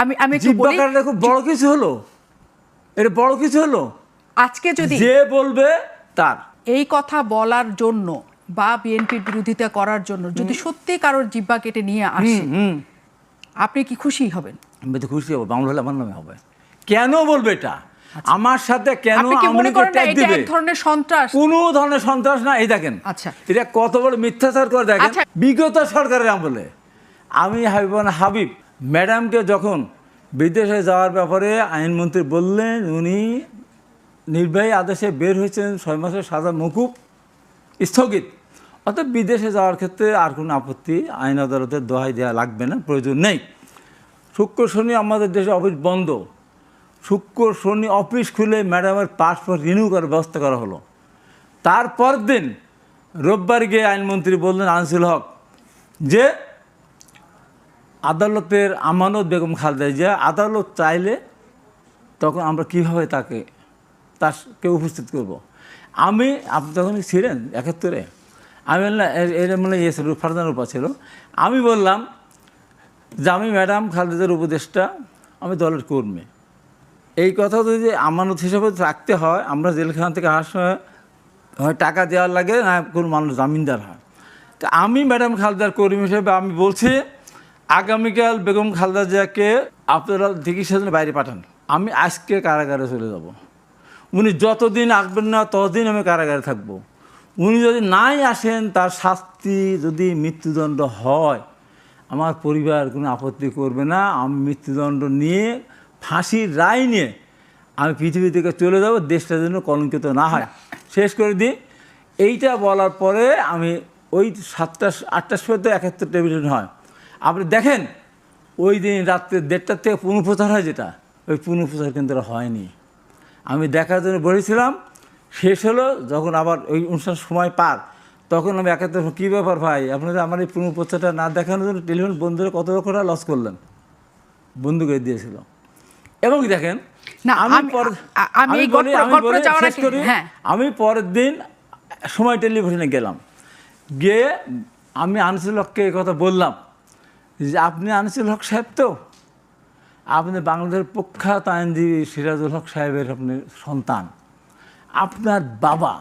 আমি আমি একটু বলি। খুব বড় কিছু হলো? এটা বড় কিছু হলো? আজকে যদি যে বলবে তার। এই কথা বলার জন্য বা বিএনপির বিরোধিতা করার জন্য যদি সত্যি কারোর জিব্বা কেটে নিয়ে আসে আপনি কি খুশি হবেন? আমি তো খুশি হব বাংলা হলে আমার নামে হবে। কেন বলবে এটা? আমার সাথে কেন মনে এক ধরনের সন্ত্রাস? কোন ধরনের সন্ত্রাস না এই দেখেন। আচ্ছা। এটা কত বড় মিথ্যাচার করে দেখেন। আচ্ছা। বিগত সরকারের আমলে। আমি হাবিবান হাবিব ম্যাডামকে যখন বিদেশে যাওয়ার ব্যাপারে আইনমন্ত্রী বললেন, উনি নির্বাহী আদেশে বের হয়েছেন ছয় মাসের সাজা মকুব, স্থগিত। অর্থাৎ বিদেশে যাওয়ার ক্ষেত্রে আর কোনো আপত্তি আইন আদালতের দোহাই দেওয়া লাগবে না, প্রয়োজন নেই। শুক্র শনি আমাদের দেশে অফিস বন্ধ। শুক্র শনি অফিস খুলে ম্যাডামের পাসপোর্ট রিনিউ করার ব্যবস্থা করা হলো। তারপর দিন রোববার গিয়ে আইনমন্ত্রী বললেন আনসুল হক যে আদালতের আমানত বেগম খালেদা জিয়া, আদালত চাইলে তখন আমরা কীভাবে তাকে তাকে উপস্থিত করব। আমি, আপনি তখন ছিলেন একাত্তরে? আমি এর মানে ইয়ে ছিল ফারদান রূপা ছিল। আমি বললাম, যে আমি ম্যাডাম খালেদার উপদেষ্টা, আমি দলের কর্মী। এই কথা যদি আমানত হিসেবে রাখতে হয়, আমরা জেলখানা থেকে আসার সময় হয় টাকা দেওয়ার লাগে, না কোনো মানুষ জামিনদার হয়। তা আমি ম্যাডাম খালদার কর্মী হিসেবে আমি বলছি আগামীকাল বেগম খালদা জিয়াকে আপনারা চিকিৎসার জন্য বাইরে পাঠান। আমি আজকে কারাগারে চলে যাব। উনি যতদিন আসবেন না ততদিন আমি কারাগারে থাকব। উনি যদি নাই আসেন, তার শাস্তি যদি মৃত্যুদণ্ড হয়, আমার পরিবার কোনো আপত্তি করবে না। আমি মৃত্যুদণ্ড নিয়ে, ফাঁসির রায় নিয়ে আমি পৃথিবী থেকে চলে যাব, দেশটা যেন কলঙ্কিত না হয়। শেষ করে দিই। এইটা বলার পরে আমি ওই সাতটা, আটটার সময় তো একাত্তর টেলিভিশন হয়। আপনি দেখেন ওই দিন রাত্রে দেড়টার থেকে পুনঃপ্রচার হয় যেটা ওই পুনঃপ্রচার কিন্তু আর হয়নি। আমি দেখার জন্য বলেছিলাম শেষ হলো যখন আবার ওই অনুষ্ঠান সময় পার তখন আমি একাত্তর কী ব্যাপার ভাই? আপনারা আমার এই পুনঃপ্রচারটা না দেখানোর জন্য টেলিফোন বন্ধুরা কত লক্ষ টাকা লস করলেন? বন্ধু করে দিয়েছিল। এবং দেখেন না, আমি পরের দিন সময় টেলিভিশনে গেলাম। গিয়ে আমি আনিসুল হককে এই কথা বললাম। যে আপনি আনিসুল হক সাহেব তো? আপনি বাংলাদেশের প্রখ্যাত আইনজীবী সিরাজুল হক সাহেবের আপনি সন্তান। আপনার বাবা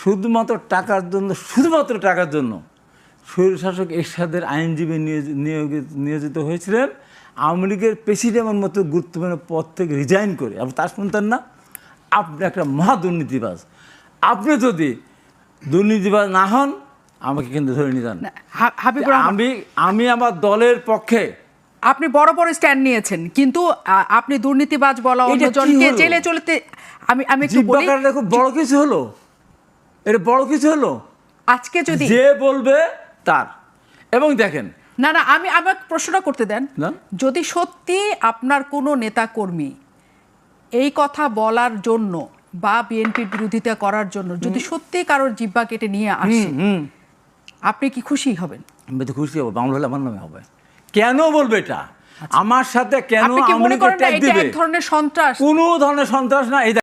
শুধুমাত্র টাকার জন্য, শুধুমাত্র টাকার জন্য স্বৈরশাসক এরশাদের আইনজীবী নিয়োজিত হয়েছিলেন। আওয়ামী লীগের প্রেসিডেন্টের মতো গুরুত্বপূর্ণ পদ থেকে রিজাইন করে, আপনি তার শুনতেন না? আপনি একটা মহা দুর্নীতিবাজ। আপনি যদি দুর্নীতিবাজ না হন আমাকে কিন্তু ধরে নিতেন হাবিবুর আমি আমি আমার দলের পক্ষে। আপনি বড় বড় স্ট্যান্ড নিয়েছেন কিন্তু আপনি দুর্নীতিবাজ বলা অন্যজনকে জেলে চলতে আমি আমি একটু বলি খুব বড় কিছু হলো? এটা বড় কিছু হলো? আজকে যদি যে বলবে তার। এবং দেখেন না না আমি আমাকে প্রশ্নটা করতে দেন। যদি সত্যি আপনার কোনো নেতা কর্মী এই কথা বলার জন্য বা বিএনপির বিরোধিতা করার জন্য যদি সত্যি কারোর জিব্বা কেটে নিয়ে আসে আপনি কি খুশি হবেন? আমি তো খুশি হব বাংলা হলে আমার নামে হবে। কেন বলবে এটা? আমার সাথে কেন মনে আমলিকে ট্যাগ এটা দিবে? এক ধরনের সন্ত্রাস? কোনো ধরনের সন্ত্রাস না এই